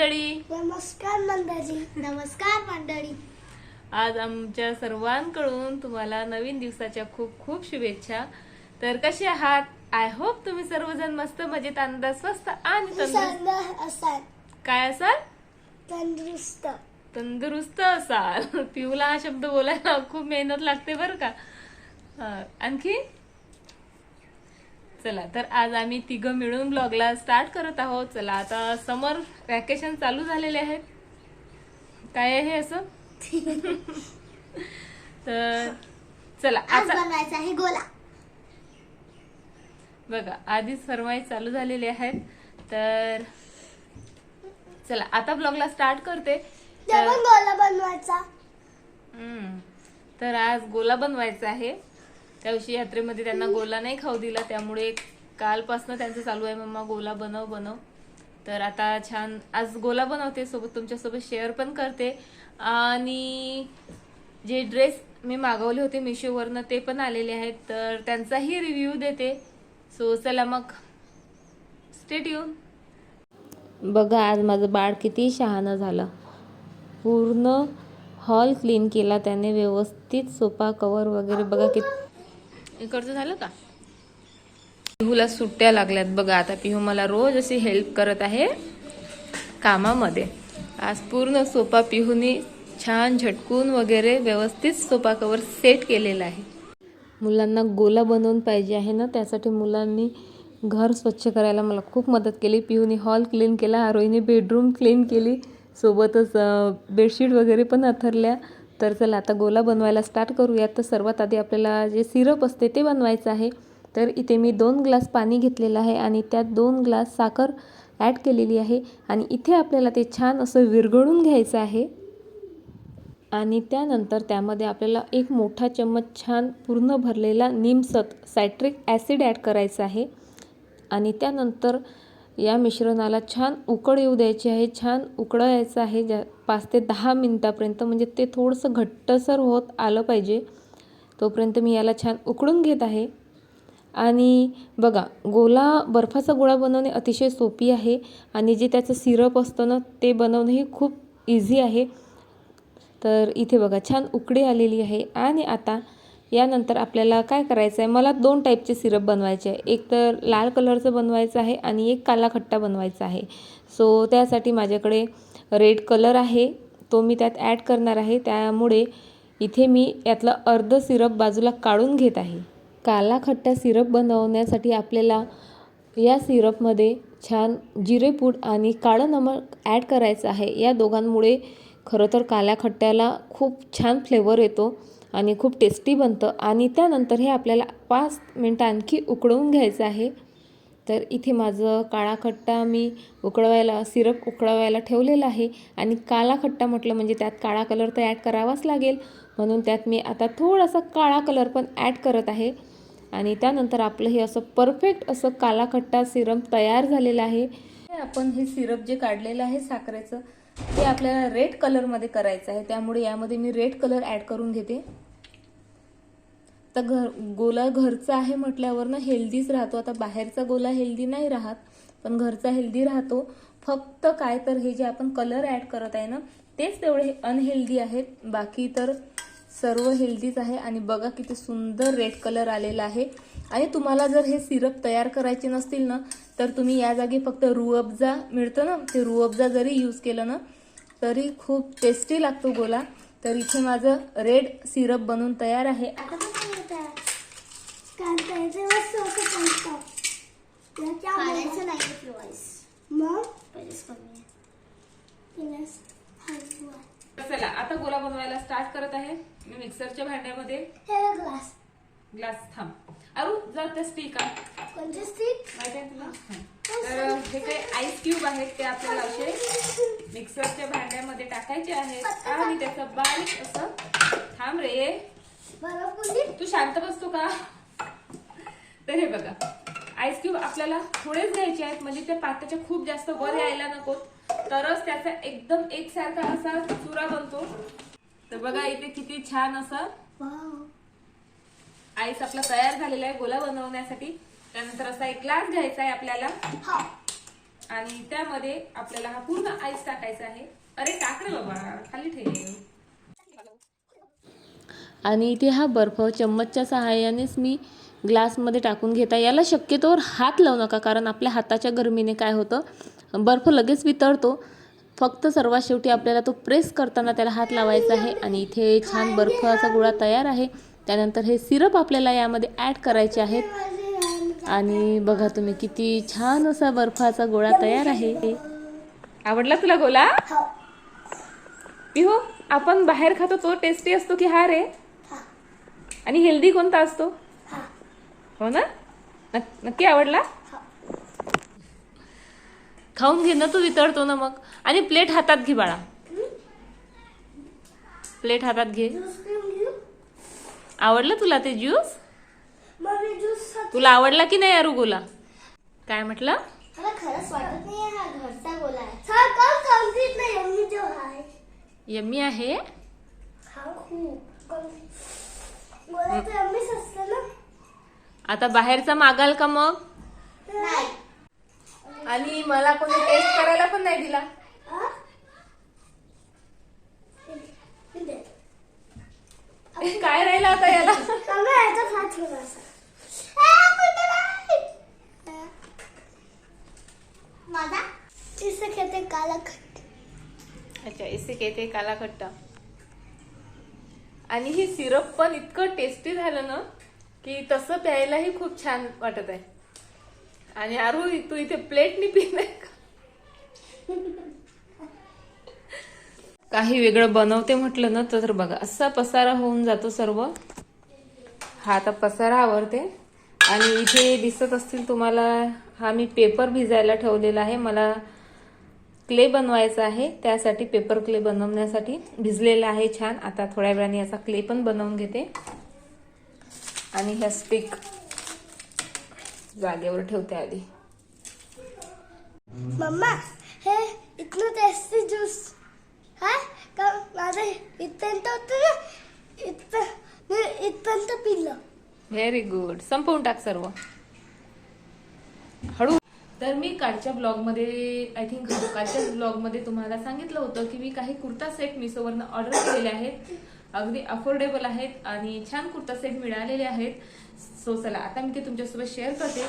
मंडळी? नमस्कार मंडळी. नमस्कार मंडळी. आज आमच्या सर्वांकडून तुम्हाला नवीन दिवसाच्या खूप खूप शुभेच्छा. तर कसे आहात? आय होप तुम्ही सर्वजण मस्त मजेत आनंदात स्वस्त आणि तंदुरुस्त. असाल. काय असाल? तंदुरुस्त. तंदुरुस्त असाल. पिऊला हा शब्द बोलायला खूप मेहनत लागते बरं का. आणखी? चला तर आज आम्ही तिघं मिळून ब्लॉगला स्टार्ट करत आहोत. चला आता समर वॅकेशन चालू झालेले आहेत. काय आहे असं? तर चला आज बनवायचा आहे गोला. बघा आधीच फरमाईश चालू झालेली आहेत. तर चला आता ब्लॉगला स्टार्ट करते. तर- गोला बनवायचा. हम्म. तर आज गोला बनवायचा आहे. त्या दिवशी यात्रेमध्ये त्यांना गोला नाही खाऊ दिला त्यामुळे कालपासनं त्यांचं चालू आहे मम्मा गोला बनव बनव. तर आता छान आज गोला बनवते सोबत तुमच्यासोबत शेअर पण करते. आणि जे ड्रेस मी मागवले होते मिशोवरनं ते पण आलेले आहेत. तर त्यांचाही रिव्ह्यू देते. सो चला मग. स्टेट येऊन बघा आज माझं बाळ किती शहाणं झालं. पूर्ण हॉल क्लीन केला त्याने व्यवस्थित सोफा कवर वगैरे. बघा किती इकडचं झालं का? पिहूला सुट्ट्या लागल्यात बघा. आता पिहू मला रोज अशी हेल्प करत आहे कामामध्ये. आज पूर्ण सोफा पिहूनी छान झटकून वगैरे व्यवस्थित सोफा कवर सेट केलेला आहे. मुलांना गोला बनवून पाहिजे आहे ना? त्यासाठी मुलांनी घर स्वच्छ करायला मला खूप मदत केली. पिहूनी हॉल क्लीन केला आरोहीने बेडरूम क्लीन केली. सोबतच बेडशीट वगैरे पण अथरल्या. तर चला आता गोला बनवायला स्टार्ट करूयात. तर सर्वात आधी आपल्याला जे सिरप असते ते बनवायचं आहे. तर इथे मी दोन ग्लास पाणी घेतलेलं आहे आणि त्यात दोन ग्लास साखर ॲड केलेली आहे. आणि इथे आपल्याला ते छान असं विरघळून घ्यायचं आहे. आणि त्यानंतर त्यामध्ये आपल्याला एक मोठा चम्मच छान पूर्ण भरलेला निमसत सायट्रिक ॲसिड ॲड करायचं आहे. आणि त्यानंतर या मिश्रणाला छान उकळ येऊ द्यायची आहे छान उकळायचं आहे ज्या पाच ते दहा मिनटापर्यंत. म्हणजे ते थोडंसं घट्टसर होत आलं पाहिजे. तोपर्यंत मी याला छान उकळून घेत आहे. आणि बघा गोला बर्फाचा गोळा बनवणे अतिशय सोपी आहे. आणि जे त्याचं सिरप असतं ना ते बनवणंही खूप इझी आहे. तर इथे बघा छान उकडी आलेली आहे. आणि आता यानंतर आपल्याला काय करायचं आहे मला दोन टाईपचे सिरप बनवायचे आहे एक तर लाल कलरचं बनवायचं आहे आणि एक काला खट्टा बनवायचा आहे. सो त्यासाठी माझ्याकडे रेड कलर आहे. तो मी त्यात ॲड करणार आहे. त्यामुळे इथे मी यातलं अर्ध सिरप बाजूला काढून घेत आहे. काला खट्टा सिरप बनवण्यासाठी आपल्याला या सिरपमध्ये छान जिरेपूड आणि काळं नमक ॲड करायचं आहे. या दोघांमुळे खरं तर काल्या खट्ट्याला खूप छान फ्लेवर येतो. आणि खूप टेस्टी बनतं. आणि त्यानंतर हे आपल्याला पाच मिनटं आणखी उकळवून घ्यायचं आहे. तर इथे माझं काळा खट्टा मी उकळवायला सिरप उकळवायला ठेवलेला आहे. आणि काळा खट्टा म्हटलं म्हणजे त्यात काळा कलर तर ॲड करावाच लागेल. म्हणून त्यात मी आता थोडासा काळा कलर पण ॲड करत आहे. आणि त्यानंतर आपलं हे असं परफेक्ट असं काला खट्टा सिरप तयार झालेलं आहे. आपण हे सिरप जे काढलेलं आहे साखरेचं ते आपल्याला रेड कलरमध्ये करायचं आहे. त्यामुळे यामध्ये मी रेड कलर ॲड करून घेते. तर घर गोला घरचा आहे म्हटल्यावर ना हेल्दीच राहतो. आता बाहेरचा गोला हेल्दी नाही राहत पण घरचा हेल्दी राहतो. फक्त काय तर हे जे आपण कलर ॲड करत आहे ना तेच तेवढे अनहेल्दी आहेत. बाकी तर सर्व हेल्दीच आहे. आणि बघा किती सुंदर रेड कलर आलेला आहे. आणि तुम्हाला जर हे सिरप तयार करायचे नसतील ना तर तुम्ही या जागी फक्त रुअबजा मिळतं ना? ते रुअबजा जरी यूज केलं ना तरी खूप टेस्टी लागतो गोला. तर इथे माझं रेड सिरप बनून तयार आहे. चला आता गोला बनवायला स्टार्ट करत आहे. मी मिक्सरच्या भांड्यामध्ये ग्लास ग्लास थांब. अरू जर ते स्टिक कोणते स्टिक माहिती आहे तुला. तर हे काही आईस क्यूब आहेत ते आपल्याला असे मिक्सरच्या भांड्यामध्ये टाकायचे आहेत. आणि त्याचं बारीक असं थांब रे. तू शांत बसतो का? तर हे बघा. आईस क्यूब आपल्याला थोडेच घ्यायचे आहेत म्हणजे ते पात्याच्या खूप जास्त वर यायला नको. तरच त्याचा एकदम एकसारखा असा चुरा बनतो. तर बघा इथे किती छान असं आईस आपला तयार झालेला आहे गोला बनवण्यासाठी. त्यानंतर असा एक ग्लास घ्यायचा आहे आपल्याला. हा. आणि त्यामध्ये आपल्याला हा पूर्ण आईस टाकायचा आहे. अरे टाक रे बाबा खाली ठेव. आणि इथे हा बर्फ चम्मचच्या सहाय्यानेच मी ग्लासमध्ये टाकून घेता याला शक्यतोवर हात लावू नका कारण आपल्या हाताच्या गरमीने काय होतं? बर्फ लगेच वितळतो. फक्त सर्वात शेवटी आपल्याला तो प्रेस करताना त्याला हात लावायचा आहे. आणि इथे छान बर्फाचा गोळा तयार आहे. त्यानंतर हे सिरप आपल्याला यामध्ये ॲड करायचे आहेत. आणि बघा तुम्ही किती छान असा बर्फाचा गोळा तयार आहे. आवडला तुला गोला? हो पिहो आपण बाहेर खातो तो टेस्टी असतो की हा रे? आणि हेल्दी कोणता असतो? हा ना? नक- नक्की आवडला? खाऊन घे ना तू वितळतो ना मग. आणि प्लेट हातात घे बाळा. प्लेट हातात घे. आवडलं तुला ते ज्यूस? ज्यूस तुला आवडला की नाही अरू गोला काय म्हटलं? मला खरंच वाटत नाही हा घरचा गोला आहे यम्मी जो आहे. आता बाहेरचा मागाल का मग? नाही. आणि मला कोणी टेस्ट करायला पण नाही दिला हा? मी देते. काय राहिलं आता याला? इसे कहते काला खट्ट. अच्छा इसे कहते काला खट्टा. आणि ही सिरप पण इतकं टेस्टी झालं ना की तसं प्यायलाही खूप छान वाटत आहे. आणि आरू तू इथे प्लेटनी पिणार का? काही वेगळं बनवते म्हटलं ना तर बघा असा पसारा होऊन जातो सर्व. हा आता पसारा आवडते आणि इथे दिसत असतील तुम्हाला हा मी पेपर भिजायला ठेवलेला आहे. मला क्ले बनवायचा आहे त्यासाठी पेपर क्ले बनवण्यासाठी भिजलेला आहे छान. आता थोड्या वेळाने याचा क्ले पण बनवून घेते. आणि ह्या स्टिक जागेवर ठेवते आधी. मम्मा हे इतनं टेस्टी ज्यूस हा? का माझं इथपर्यंत होतं ना? इथपर्यंत मी इथपर्यंत पिलं व्हेरी गुड संपवून टाक सर्व. हळू. तर मी कालच्या ब्लॉगमध्ये आय थिंक कालच्या ब्लॉगमध्ये तुम्हाला सांगितलं होतं की मी काही कुर्ता सेट मिशोवरनं ऑर्डर केलेले आहेत. अगदी अफोर्डेबल आहेत आणि छान कुर्ता सेट मिळालेले आहेत. सो चला आता मी ते तुमच्यासोबत शेअर करते.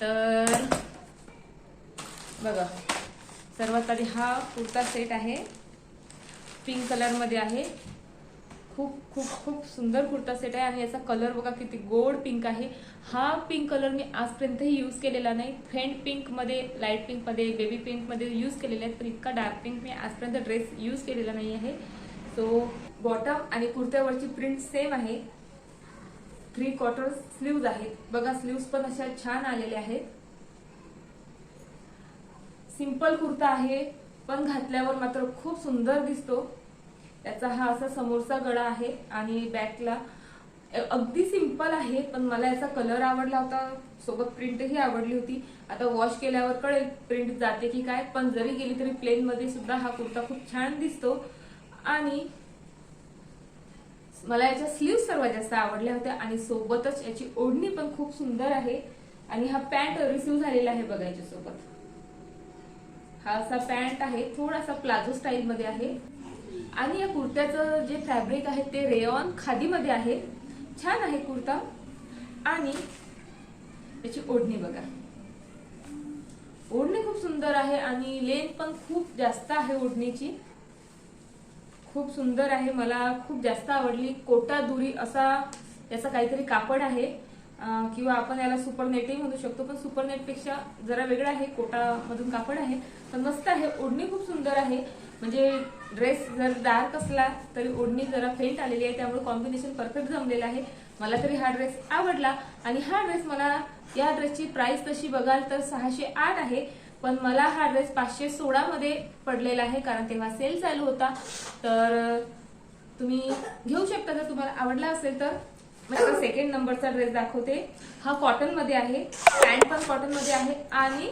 तर बघा. सर्वात आधी हा कुर्ता सेट आहे. पिंक कलरमध्ये आहे. खूप खूप खूप सुंदर कुर्ता सेट आहे. आणि याचा कलर बघा किती गोड पिंक आहे. हा पिंक कलर मी आजपर्यंतही यूज केलेला नाही. फेंट पिंकमध्ये लाइट पिंकमध्ये बेबी पिंकमध्ये यूज केलेले आहेत. पण इतका डार्क पिंक मी आजपर्यंत ड्रेस यूज केलेला नाही आहे. सो बॉटम आणि कुर्त्यावरची प्रिंट सेम आहे. थ्री क्वार्टर स्लीव्ज आहेत. बघा स्लीव्ज पण अशा छान आलेल्या आहेत. सिंपल कुर्ता आहे. पण घातल्यावर मात्र खूप सुंदर दिसतो. त्याचा हा असा समोरचा गळा आहे आणि बॅकला अगदी सिंपल आहे पण मला याचा कलर आवडला होता. सोबत प्रिंटही आवडली होती. आता वॉश केल्यावर कळेल प्रिंट जाते की काय पण जरी गेली तरी प्लेन मध्ये सुद्धा हा कुर्ता खूप छान दिसतो. आणि मला याच्या स्लीव सर्वात जास्त आवडल्या होत्या आणि सोबतच याची ओढणी पण खूप सुंदर आहे. आणि हा पॅन्ट रिसिव्ह झालेला आहे बघायच्या सोबत हा असा पॅन्ट आहे थोडासा प्लाझो स्टाईल मध्ये आहे. आणि या कुर्त्याचं जे फॅब्रिक आहे ते रेयॉन खादीमध्ये आहे. छान आहे कुर्ता. आणि याची ओढणी बघा. ओढणी खूप सुंदर आहे आणि लेंथ पण खूप जास्त आहे ओढणीची. खूप सुंदर आहे मला खूप जास्त आवडली. कोटा दुरी असा याचा काहीतरी कापड आहे. किंवा आपण याला सुपर नेटही म्हणू शकतो पण सुपर नेटपेक्षा जरा वेगळं आहे कोटा मधून कापड आहे पण मस्त आहे ओढणी खूप सुंदर आहे. म्हणजे ड्रेस जर डार्क असला तरी ओढणी जरा फेंट आलेली आहे त्यामुळे कॉम्बिनेशन परफेक्ट जमलेलं आहे. मला तरी हा ड्रेस आवडला आणि हा ड्रेस मला या ड्रेसची प्राइस तशी बघाल तर सहाशे आठ आहे पण मला हा ड्रेस पाचशे सोळा मध्ये पडलेला आहे कारण तेव्हा सेल चालू होता. तर तुम्ही घेऊ शकता जर तुम्हाला आवडला असेल तर. म्हणजे सेकंड नंबरचा ड्रेस दाखवते. हा कॉटनमध्ये आहे पॅन्ट पण कॉटनमध्ये आहे आणि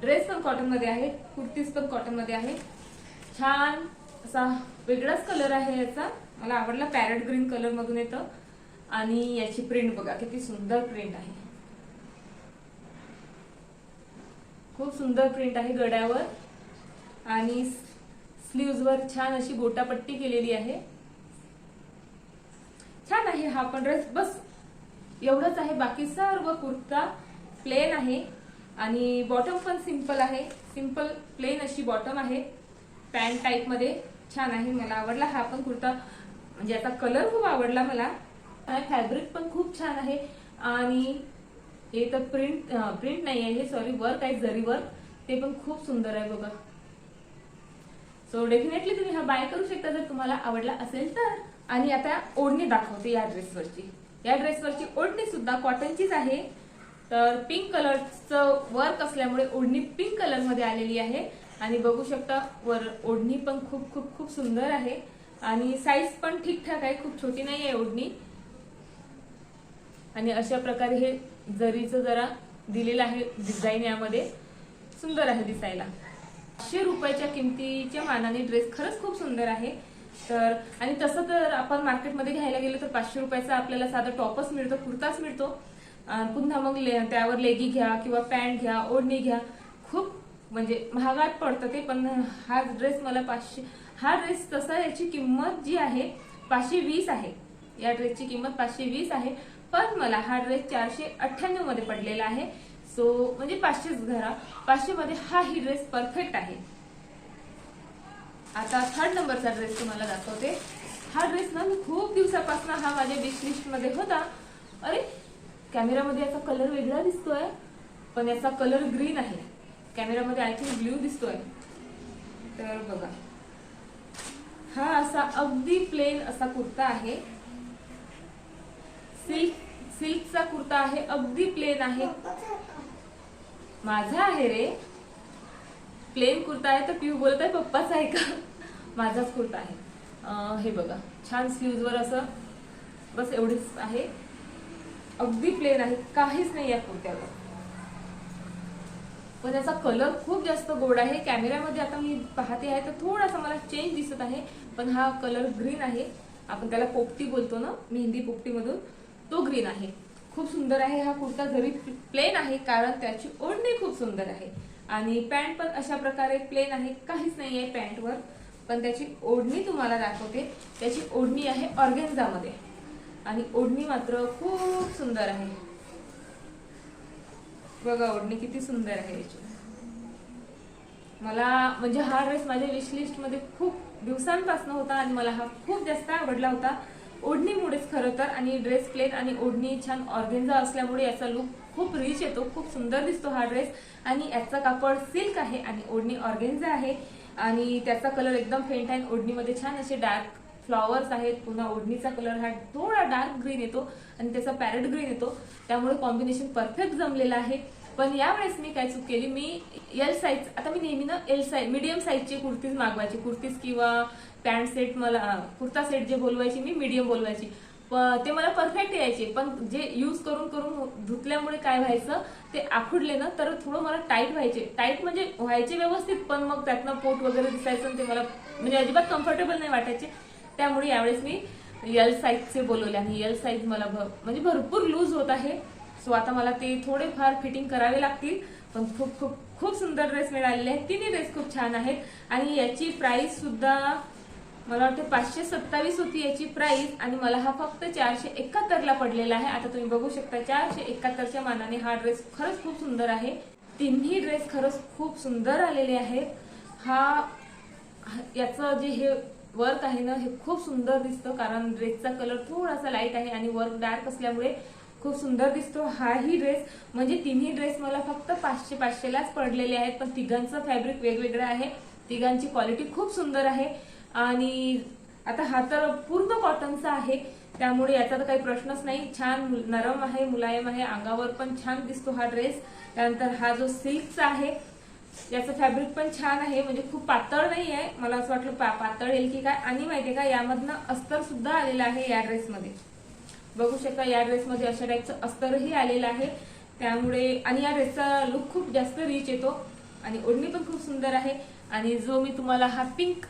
ड्रेस पण कॉटनमध्ये आहे कुर्तीज पण कॉटनमध्ये आहे. छान असा वेगळाच कलर आहे याचा. मला आवडला पॅरेट ग्रीन कलर मधून येतं. आणि याची प्रिंट बघा किती सुंदर प्रिंट आहे. खूप सुंदर प्रिंट आहे गड्यावर. आणि स्लीव्जवर छान अशी गोटापट्टी केलेली आहे. छान आहे हा पण ड्रेस बस एवढंच आहे. बाकी सर्व कुर्ता प्लेन आहे. आणि बॉटम पण सिंपल आहे. सिंपल प्लेन अशी बॉटम आहे. पॅन्ट टाईपमध्ये छान आहे. मला आवडला हा पण कुर्ता. म्हणजे याचा कलर खूप आवडला मला. फॅब्रिक पण खूप छान आहे. आणि हे तर प्रिंट प्रिंट नाही आहे. हे सॉरी वर्क आहे. जरी वर्क ते पण खूप सुंदर आहे बघा. सो डेफिनेटली तुम्ही हा बाय करू शकता जर तुम्हाला आवडला असेल तर. आणि आता ओढणी दाखवते या ड्रेसवरची. या ड्रेसवरची ओढणी सुद्धा कॉटनचीच आहे. तर पिंक कलरचं वर्क असल्यामुळे ओढणी पिंक कलरमध्ये आलेली आहे. आणि बघू शकता वर ओढणी पण खूप खूप खूप सुंदर आहे. आणि साईज पण ठीकठाक आहे खूप छोटी नाही आहे ओढणी. आणि अशा प्रकारे हे जरीचं जरा दिलेलं आहे डिझाईन यामध्ये. सुंदर आहे दिसायला. पाचशे रुपयाच्या किमतीच्या मानाने ड्रेस खरंच खूप सुंदर आहे. तर आणि तसं तर आपण मार्केटमध्ये घ्यायला गेलो तर पाचशे रुपयाचा आपल्याला साधा टॉपच मिळतो कुर्ताच मिळतो. पुन्हा मग ले- त्यावर लेगी घ्या किंवा पॅन्ट घ्या ओढणी घ्या. खूप म्हणजे महागात पडतं ते पण हा ड्रेस मला पाचशे हा ड्रेस तसा याची किंमत जी आहे पाचशे वीस आहे. या ड्रेसची किंमत पाचशे वीस आहे. पण मला हा ड्रेस चारशे अठ्ठ्याण्णवमध्ये पडलेला आहे. सो म्हणजे पाचशेच घरा. पाचशे मध्ये हा ही ड्रेस परफेक्ट आहे. आता थर्ड नंबरचा ड्रेस तुम्हाला दाखवते. हा ड्रेस ना मी खूप दिवसापासून हा माझ्या विशमध्ये होता. अरे कॅमेरामध्ये याचा कलर वेगळा दिसतोय पण याचा कलर ग्रीन आहे. कॅमेरामध्ये आय थिंक ब्ल्यू दिसतोय. तर बघा. हा असा अगदी प्लेन असा कुर्ता आहे. सिल्क सिल्कचा कुर्ता आहे अगदी प्लेन आहे. माझा आहे रे. प्लेन कुर्ता आहे तर पिऊ बोलत आहे पप्पाचा आहे का? माझाच कुर्ता आहे. हे बघा छान स्लीवजवर असं बस एवढीच आहे. अगदी प्लेन आहे काहीच नाही या कुर्त्यावर. पण त्याचा कलर खूप जास्त गोड आहे. कॅमेऱ्यामध्ये आता मी पाहते आहे तर थोडासा मला चेंज दिसत आहे पण हा कलर ग्रीन आहे. आपण त्याला पोपटी बोलतो ना मेहंदी पोपटीमधून तो ग्रीन आहे. खूप सुंदर आहे हा कुर्ता जरी प्लेन आहे कारण त्याची ओढणी खूप सुंदर आहे. आणि पॅन्ट पण अशा प्रकारे प्लेन आहे. काहीच नाही आहे पॅन्टवर. पण त्याची ओढणी तुम्हाला दाखवते. त्याची ओढणी आहे ऑर्गेन्झामध्ये. आणि ओढणी मात्र खूप सुंदर आहे. बघा ओढणी किती सुंदर आहे याची. मला म्हणजे हा ड्रेस माझ्या विशलिस्टमध्ये मध्ये खूप दिवसांपासून होता आणि मला हा खूप जास्त आवडला होता. ओढणीमुळेच खरं तर आणि ड्रेस प्लेन आणि ओढणी छान ऑर्गेन्झा असल्यामुळे याचा लुक खूप रिच येतो खूप सुंदर दिसतो हा ड्रेस आणि याचा कापड सिल्क आहे आणि ओढणी ऑर्गेन्झा आहे. आणि त्याचा कलर एकदम फेंट आहे ओढणीमध्ये छान असे डार्क फ्लॉवर्स आहेत. पुन्हा ओढणीचा कलर हा थोडा डार्क ग्रीन येतो आणि त्याचा पॅरेट ग्रीन येतो. त्यामुळे कॉम्बिनेशन परफेक्ट जमलेलं आहे. पण यावेळेस मी काय चूक केली? मी एल साईज आता मी नेहमी ना एल साईज मीडियम साईजची कुर्तीज मागवायची. कुर्तीज किंवा पॅन्ट सेट मला कुर्ता सेट जे बोलवायची मी मीडियम बोलवायची. ते मला परफेक्ट यायचे. पण जे यूज करून करून धुतल्यामुळे काय व्हायचं ते आखुडले ना तर थोडं मला टाईट व्हायचे. टाईट म्हणजे व्हायचे व्यवस्थित पण मग त्यातनं पोट वगैरे दिसायचं आणि ते मला म्हणजे अजिबात कम्फर्टेबल नाही वाटायचे. त्यामुळे यावेळेस मी यल साईजचे बोलवले आणि यल साईज मला भ- म्हणजे भरपूर लूज होत आहे. सो आता मला ते थोडेफार फिटिंग करावे लागतील. पण खूप खूप खूप सुंदर ड्रेस मिळालेले आहेत. तिन्ही ड्रेस खूप छान आहेत. आणि याची प्राइस सुद्धा मला वाटते पाचशे सत्तावीस होती याची प्राइस आणि मला हा फक्त चारशे एकाहत्तरला पडलेला आहे. आता तुम्ही बघू शकता चारशे एकाहत्तरच्या मानाने हा ड्रेस खरंच खूप सुंदर आहे. तिन्ही ड्रेस खरंच खूप सुंदर आलेले आहेत. हा याचं जे हे वर्क आहे ना हे खूप सुंदर दिसतं कारण ड्रेसचा कलर थोडासा लाइट आहे आणि वर्क डार्क असल्यामुळे खूप सुंदर दिसतो हाही ड्रेस म्हणजे तिन्ही ड्रेस मला फक्त पाचशे पाचशेलाच पडलेले आहेत. पण तिघांचं फॅब्रिक वेगवेगळं आहे. तिघांची क्वालिटी खूप सुंदर आहे. आणि आता हा तर पूर्ण कॉटनचा आहे. त्यामुळे याचा तर काही प्रश्नच नाही. छान नरम आहे मुलायम आहे अंगावर पण छान दिसतो हा ड्रेस त्यानंतर हा जो सिल्कचा आहे याचं फॅब्रिक पण छान आहे. म्हणजे खूप पातळ नाही आहे. मला असं वाटलं पा- पातळ येईल की काय? आणि माहितीये का यामधनं अस्तर सुद्धा आलेलं आहे या ड्रेसमध्ये बघू शकता या ड्रेसमध्ये अशा टाईपचं अस्तरही आलेलं आहे. त्यामुळे आणि या ड्रेसचा लुक खूप जास्त रिच येतो. आणि ओढणी पण खूप सुंदर आहे. आणि जो मी तुम्हाला हा पिंक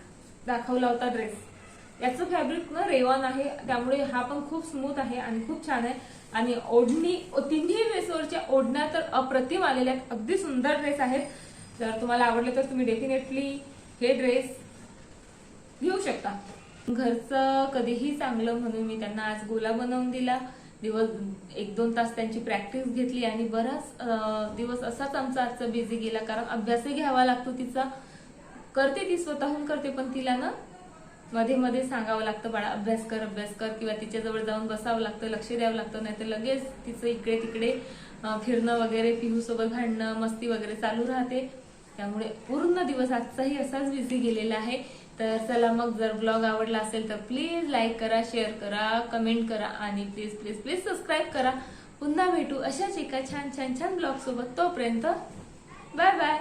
दाखवला होता ड्रेस याचं फॅब्रिक ना रेवान आहे त्यामुळे हा पण खूप स्मूथ आहे आणि खूप छान आहे. आणि ओढणी तिन्ही ड्रेसवरच्या ओढण्या तर अप्रतिम आलेल्या आहेत. अगदी सुंदर ड्रेस आहेत. जर तुम्हाला आवडले तर तुम्ही डेफिनेटली हे ड्रेस घेऊ शकता. घरचं कधीही चांगलं म्हणून मी त्यांना आज गोला बनवून दिला. दिवस एक दोन तास त्यांची प्रॅक्टिस घेतली आणि बराच दिवस असाच आमचा आजचा बिझी गेला. कारण अभ्यासही घ्यावा लागतो तिचा. करते ती स्वतःहून करते पण तिला ना मध्ये मध्ये सांगावं लागतं बाळा अभ्यास कर अभ्यास कर किंवा तिच्याजवळ जाऊन बसावं लागतं लक्ष द्यावं लागतं नाहीतर लगेच तिचं इकडे तिकडे फिरणं वगैरे पिहू सोबत भांडणं मस्ती वगैरे चालू राहते. त्यामुळे पूर्ण दिवस आजचाही असाच बिझी गेलेला आहे. तर चला मग जर ब्लॉग आवडला असेल तर प्लीज लाईक करा शेअर करा कमेंट करा आणि प्लीज प्लीज प्लीज सबस्क्राईब करा. पुन्हा भेटू अशाच एका छान छान छान ब्लॉग सोबत. तोपर्यंत बाय बाय